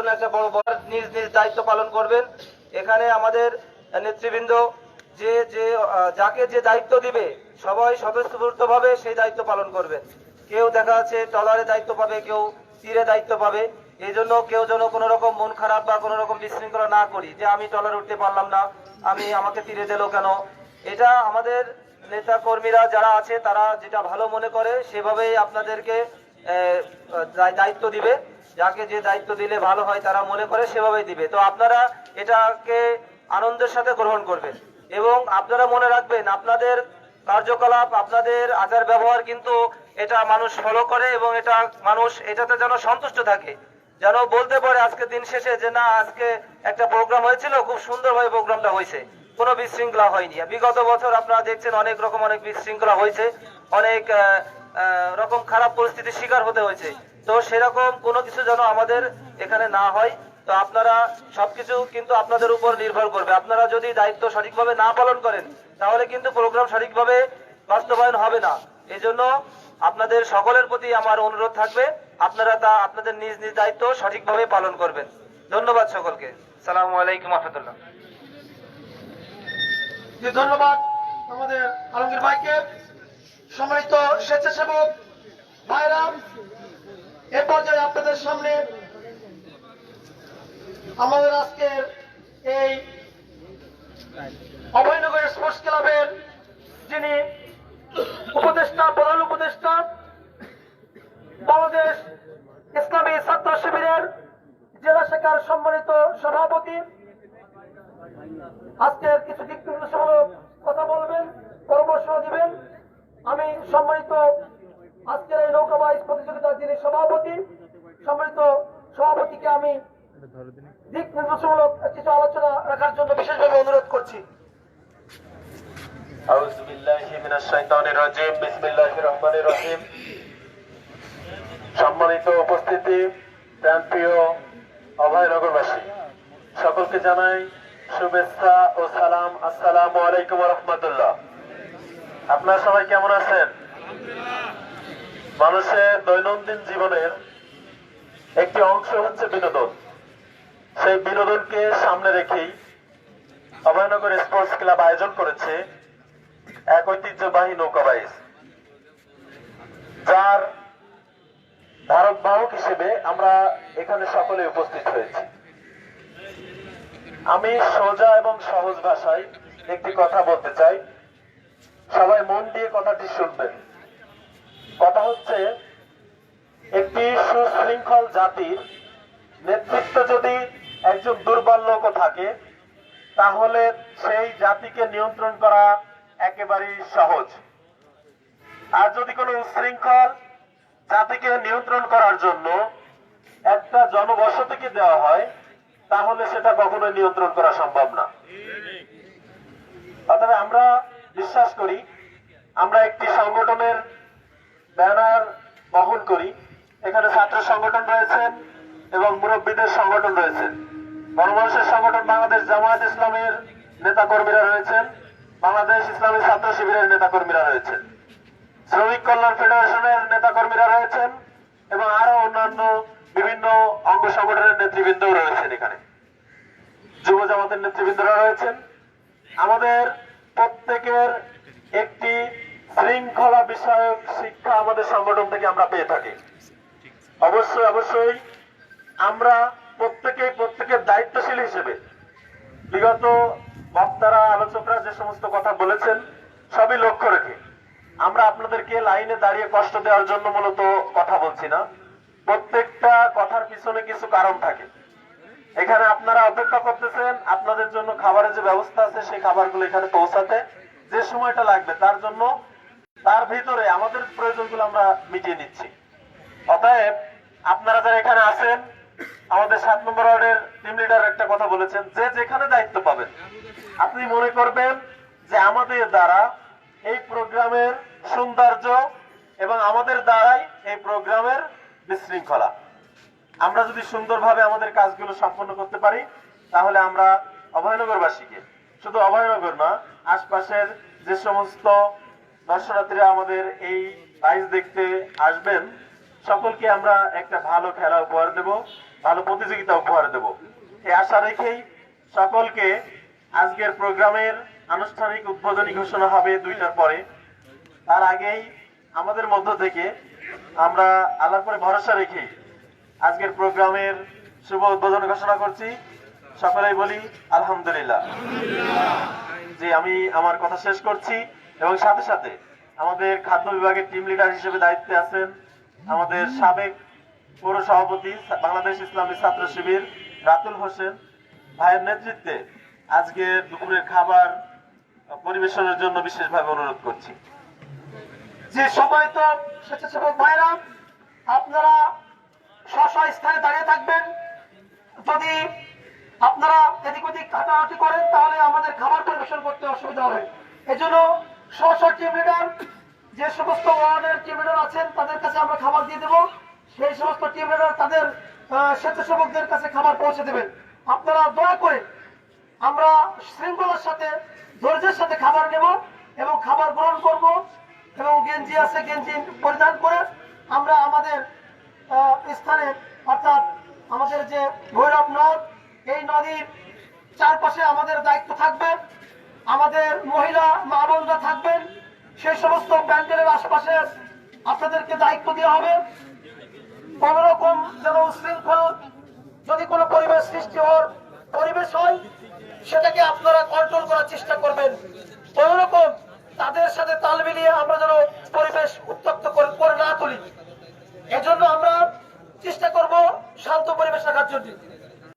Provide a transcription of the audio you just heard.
জন্য একটা বড় বড় নিজ নিজ দায়িত্ব পালন করবেন। এখানে আমাদের নেতৃবৃন্দ যে যে যাকে যে দায়িত্ব দিবে, সবাই স্বতঃস্ফূর্তভাবে সেই দায়িত্ব পালন করবেন। কেউ দেখা যাচ্ছে টলারে দায়িত্ব পাবে, কেউ তীরে দায়িত্ব পাবে। এই জন্য কেউ যেন কোনো রকম মন খারাপ বা কোনো রকম বিশৃঙ্খলা না করি, যে আমি টলার উঠতে পারলাম না, আমি আমাকে তীরে দিল কেন? এটা আমাদের নেতা কর্মীরা যারা আছে, তারা যেটা ভালো মনে করে, সেভাবেই আপনাদেরকে দায়িত্ব দিবে। যাকে যে দায়িত্ব দিলে ভালো হয় তারা মনে করে সেভাবেই দিবে। তো আপনারা এটাকে আনন্দের সাথে গ্রহণ করবেন। এবং আপনারা মনে রাখবেন, আপনাদের কার্যকলাপ, আপনাদের আচার ব্যবহার কিন্তু এটা মানুষ ফলো করে এবং এটা মানুষ এটাতে যেন সন্তুষ্ট থাকে। যেন বলতে পারে আজকে দিন শেষে যে না, আজকে একটা প্রোগ্রাম হয়েছিল, খুব সুন্দরভাবে প্রোগ্রামটা হয়েছে। কোনো বিশৃঙ্খলা হয়নি। বিগত বছর আপনারা দেখছেন অনেক রকম, অনেক বিশৃঙ্খলা হয়েছে। অনেক রকম খারাপ পরিস্থিতির শিকার হতে হয়েছে। তো সেরকম কোনো কিছু যেন আমাদের এখানে না হয়, তো আপনারা সবকিছু কিন্তু আপনাদের উপর নির্ভর করবে। আপনারা যদি দায়িত্ব সঠিকভাবে না পালন করেন, তাহলে কিন্তু প্রোগ্রাম সঠিকভাবে বাস্তবায়ন হবে না। এই জন্য আপনাদের সকলের প্রতি আমার অনুরোধ থাকবে, আপনারা তা আপনাদের নিজ নিজ দায়িত্ব সঠিকভাবে পালন করবেন। ধন্যবাদ সকলকে। সালামু আলাইকুম রহমতুল্লাহ। ধন্যবাদ আমাদের আলমগীর ভাইকে। সম্মানিত স্বেচ্ছাসেবক ভাইরা এ পর্যায়ে আপনাদের সামনে আমাদের আজকের এই অভয়নগর স্পোর্টস ক্লাবের যিনি উপদেষ্টা, প্রধান উপদেষ্টা, বাংলাদেশ ইসলামী ছাত্র শিবিরের জেলা শাখার সম্মানিত সভাপতি। আজকের কিছু দিক কথা বলবেন, পরামর্শ দিবেন। আমি সম্মানিত আজকের এই নৌকা বাইচ প্রতিযোগিতার যিনি সভাপতি সম্মানিত সভাপতিকে আমি দিক নির্দেশমূলক কিছু আলোচনা রাখার জন্য বিশেষভাবে অনুরোধ করছি أعوذ بالله من الشيطان الرجيم بسم الله الرحمن الرحيم সম্মানিত উপস্থিতি প্রাণপ্রিয় অভয়নগরবাসী সকলকে জানাই শুভেচ্ছা ও সালাম আসসালামু আলাইকুম রহমতুল্লাহ আপনারা সবাই কেমন আছেন মানুষের দৈনন্দিন জীবনের একটি অংশ হচ্ছে বিনোদন। সেই বিনোদনকে সামনে রেখেই অভয়নগর স্পোর্টস ক্লাব আয়োজন করেছে এক ঐতিহ্যবাহী নৌকা বাইচ যার ধারক বাহক হিসেবে আমরা এখানে সকলে উপস্থিত হয়েছি। আমি সোজা এবং সহজ ভাষায় একটি কথা বলতে চাই। সবাই মন দিয়ে কথাটি শুনবেন। কথা হচ্ছে, একটি সুশৃঙ্খল জাতির নেতৃত্ব যদি একজন দুর্বল লোকও থাকে, তাহলে সেই জাতিকে নিয়ন্ত্রণ করা একেবারেই সহজ। আর যদি কোনো উশৃঙ্খল জাতিকে নিয়ন্ত্রণ করার জন্য একটা জনবসতিকে দেওয়া হয়, তাহলে সেটা কখনোই নিয়ন্ত্রণ করা সম্ভব না। অতএব আমরা বিশ্বাস করি, আমরা একটি সংগঠনের ব্যানার বহন করি। এখানে ছাত্র সংগঠন রয়েছেন এবং মুরব্বীদের সংগঠন রয়েছেন গণমানুষের সংগঠন বাংলাদেশ জামায়াত ইসলামের নেতা কর্মীরা রয়েছেন। বাংলাদেশ ইসলামী ছাত্র শিবিরের নেতা কর্মীরা রয়েছেন। শ্রমিক কল্যাণ ফেডারেশনের নেতা কর্মীরা রয়েছেন এবং আরও অন্যান্য বিভিন্ন অঙ্গ সংগঠনের নেতৃবৃন্দও রয়েছেন এখানে। যুব জামাতের নেতৃবৃন্দরা রয়েছেন। আমাদের প্রত্যেকের একটি শৃঙ্খলা বিষয়ক শিক্ষা আমাদের সংগঠন থেকে আমরা পেয়ে থাকি। অবশ্যই অবশ্যই আমরা প্রত্যেকে প্রত্যেকের দায়িত্বশীল হিসেবে বিগত বক্তারা, আলোচকরা যে সমস্ত কথা বলেছেন, সবই লক্ষ্য রেখে আমরা আপনাদেরকে লাইনে দাঁড়িয়ে কষ্ট দেওয়ার জন্য মূলত কথা বলছি না। প্রত্যেকটা কথার পিছনে কিছু কারণ থাকে। এখানে আপনারা অপেক্ষা করতেছেন, আপনাদের জন্য খাবারের যে ব্যবস্থা আছে, সেই খাবারগুলো এখানে পৌঁছাতে। যে সময়টা লাগবে, তার জন্য তার ভিতরে আমাদের প্রয়োজনগুলো আমরা মিটিয়ে নিচ্ছি। অতএব আপনারা যারা এখানে আছেন, আমাদের সাত নম্বর ওয়ার্ডের টিম লিডার একটা কথা বলেছেন, যে যেখানে দায়িত্ব পাবেন, আপনি মনে করবেন যে আমাদের দ্বারা এই প্রোগ্রামের সৌন্দর্য এবং আমাদের দ্বারাই এই প্রোগ্রামের বিশৃঙ্খলা। আমরা যদি সুন্দরভাবে আমাদের কাজগুলো সম্পন্ন করতে পারি, তাহলে আমরা অভয়নগরবাসীকে, শুধু অভয়নগর না, আশপাশের যে সমস্ত দর্শনার্থীরা আমাদের এই বাইচ দেখতে আসবেন। সকলকে আমরা একটা ভালো খেলা উপহার দেব, ভালো প্রতিযোগিতা উপহার দেব। এই আশা রেখেই সকলকে আজকের প্রোগ্রামের আনুষ্ঠানিক উদ্বোধনী ঘোষণা হবে দুইটার পরে। তার আগেই আমাদের মধ্য থেকে আমরা আল্লাহর পরে ভরসা রেখে আজকের প্রোগ্রামের শুভ উদ্বোধন ঘোষণা করছি। সকলেই বলি, আলহামদুলিল্লাহ। যে আমি আমার কথা শেষ করছি। এবং সাথে সাথে আমাদের খাদ্য বিভাগের টিম লিডার হিসেবে দায়িত্বে আছেন আমাদের সাবেক পৌর সভাপতি বাংলাদেশ ইসলামী ছাত্র শিবির রাতুল হোসেন ভাইয়ের নেতৃত্বে আজকে দুপুরের খাবার পরিবেশনের জন্য বিশেষভাবে অনুরোধ করছি। যে সবাই তো স্বেচ্ছাসেবক ভাইরা, আপনারা স্ব স্থানে দাঁড়িয়ে থাকবেন। যদি আপনারা এদিক ওদিক হাঁটাহাঁটি করেন, তাহলে আমাদের খাবার পরিবেশন করতে অসুবিধা হবে। এজন্য স্ব টিম লিডার যে সমস্ত ওয়ার্ডের টিম লিডার আছেন, তাদের কাছে আমরা খাবার দিয়ে দেবো। সেই সমস্ত টিম লিডার তাদের স্বেচ্ছাসেবকদের কাছে খাবার পৌঁছে দেবেন। আপনারা দয়া করে আমরা শৃঙ্খলার সাথে, ধৈর্যের সাথে খাবার নেব এবং খাবার গ্রহণ করব এবং গেঞ্জি আছে, গেঞ্জি পরিধান করে আমরা আমাদের স্থানে, অর্থাৎ আমাদের যে ভৈরব নদ, এই নদীর চারপাশে আমাদের দায়িত্ব থাকবে। আমাদের মহিলা মা বোনরা থাকবেন। সেই সমস্ত প্যান্ডেলের আশেপাশে আপনাদেরকে দায়িত্ব দেওয়া হবে। কোন রকম যেন উশৃঙ্খল যদি কোনো পরিবেশ সৃষ্টি হওয়ার পরিবেশ হয়, সেটাকে আপনারা কন্ট্রোল করার চেষ্টা করবেন। কোন রকম তাদের সাথে তাল মিলিয়ে আমরা যেন পরিবেশ উত্তপ্ত করে না তুলি। এজন্য আমরা চেষ্টা করব শান্ত পরিবেশ রাখার জন্য।